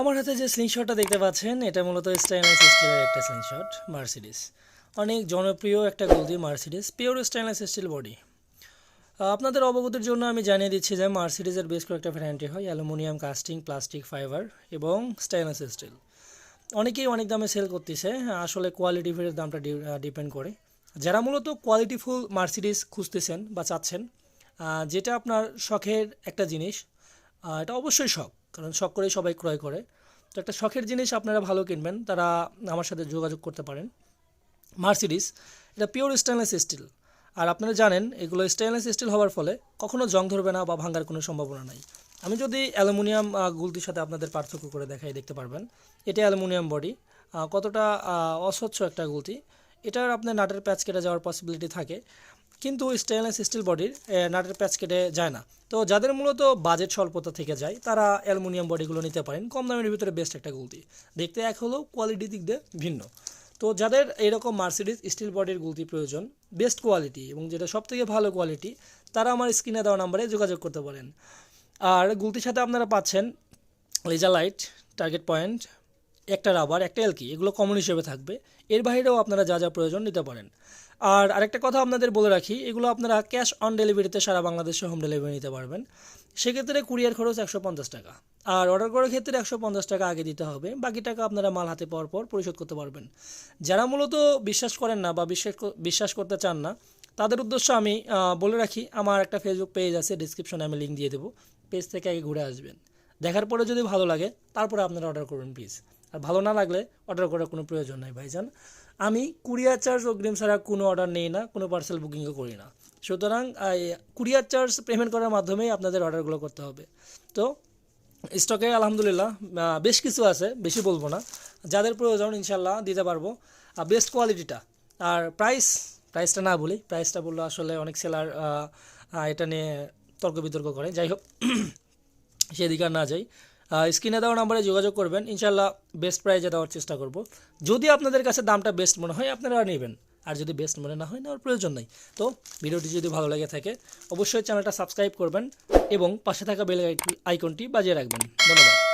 আমার হাতে যে স্লিংশটটা দেখতে পাচ্ছেন, এটা মূলত স্টেনলেস স্টিলের একটা স্লিংশট মার্সিডিস অনেক জনপ্রিয় একটা গলদি Mercedes pure stainless steel body আপনাদের অবগতির জন্য আমি জানিয়ে দিচ্ছি যে মার্সিডিজের বেশ কয়েকটা ভ্যারান্টি হয়, অ্যালুমিনিয়াম কাস্টিং প্লাস্টিক ফাইবার এবং স্টেনলেস স্টিল অনেকেই অনেক দামে সেল করতেছে, আসলে কোয়ালিটি ফের দামটা ডিপেন্ড করে। যারা মূলত কোয়ালিটিফুল মার্সিডিস খুঁজতেছেন বা চাচ্ছেন যেটা আপনার শখের একটা জিনিস এটা অবশ্যই শখ। কারণ শখ করেই সবাই ক্রয় করে। তো একটা শখের জিনিস আপনারা ভালো কিনবেন, তারা আমার সাথে যোগাযোগ করতে পারেন। মার্সিডিস এটা পিওর স্টেনলেস স্টিল আর আপনারা জানেন, এগুলো স্টেনলেস স্টিল হওয়ার ফলে কখনো জং ধরবে না বা ভাঙার কোনো সম্ভাবনা নাই। আমি যদি অ্যালুমিনিয়াম গুলতির সাথে আপনাদের পার্থক্য করে দেখাই, দেখতে পারবেন। এটা অ্যালুমিনিয়াম বডি কতটা অস্বচ্ছ একটা গুলতি। এটার আপনার নাটের প্যাচ কেটে যাওয়ার পসিবিলিটি থাকে। কিন্তু স্টেনলেস স্টিল বডির নাটের প্যাচ কেটে যায় না। তো যাদের মূলত বাজেট স্বল্পতা থেকে যায়, তারা অ্যালুমিনিয়াম বডিগুলো নিতে পারেন। কম দামের ভিতরে বেস্ট একটা গুলতি। দেখতে এক হলেও কোয়ালিটি দিক দিয়ে ভিন্ন। তো যাদের এরকম মার্সিডিস স্টিল বডির গুলতি প্রয়োজন বেস্ট কোয়ালিটি এবং যেটা সব থেকে ভালো কোয়ালিটি তারা আমার স্ক্রিনে দেওয়া নাম্বারে যোগাযোগ করতে পারেন। আর গুলতির সাথে আপনারা পাচ্ছেন লেজার লাইট টার্গেট পয়েন্ট একটা রাবার একটা এলকি এগুলো কমন হিসেবে থাকবে। এর বাইরেও আপনারা যা যা প্রয়োজন নিতে পারেন। আর আরেকটা কথা আপনাদের বলে রাখি, এগুলো আপনারা ক্যাশ অন ডেলিভারিতে সারা বাংলাদেশে হোম ডেলিভারি নিতে পারবেন। সেক্ষেত্রে কুরিয়ার খরচ একশো পঞ্চাশ টাকা। আর অর্ডার করার ক্ষেত্রে একশো পঞ্চাশ টাকা আগে দিতে হবে। বাকি টাকা আপনারা মাল হাতে পাওয়ার পর পরিশোধ করতে পারবেন। যারা মূলত বিশ্বাস করেন না বা বিশ্বাস বিশ্বাস করতে চান না, তাদের উদ্দেশ্য আমি বলে রাখি, আমার একটা ফেসবুক পেজ আছে ডিসক্রিপশনে আমি লিঙ্ক দিয়ে দেবো। পেজ থেকে আগে ঘুরে আসবেন। দেখার পরে যদি ভালো লাগে, তারপরে আপনারা অর্ডার করবেন প্লিজ আর ভালো না লাগলে অর্ডার করার কোনো প্রয়োজন নাই, ভাইজান। আমি কুরিয়ার চার্জ অগ্রিম ছাড়া কোনো অর্ডার নেই না, কোনো পার্সেল বুকিংও করি না। সুতরাং কুরিয়ার চার্জ পেমেন্ট করার মাধ্যমেই আপনাদের অর্ডারগুলো করতে হবে। তো স্টকে আলহামদুলিল্লাহ বেশ কিছু আছে, বেশি বলব না। যাদের প্রয়োজন ইনশাল্লাহ দিতে পারব। আর বেস্ট কোয়ালিটিটা আর প্রাইস প্রাইসটা না বলি প্রাইসটা বললে আসলে অনেক সেলার এটা নিয়ে তর্ক বিতর্ক করে। যাই হোক, সেদিকে না যাই। স্ক্রিনে দেওয়া নাম্বারে যোগাযোগ করবেন। ইনশাল্লাহ বেস্ট প্রাইজে দেওয়ার চেষ্টা করব। যদি আপনাদের কাছে দামটা বেস্ট মনে হয়, আপনারা নেবেন। আর যদি বেস্ট মনে না হয়, নেওয়ার প্রয়োজন নেই। তো ভিডিওটি যদি ভালো লেগে থাকে, অবশ্যই চ্যানেলটা সাবস্ক্রাইব করবেন এবং পাশে থাকা বেল আইকনটি বাজিয়ে রাখবেন। ধন্যবাদ।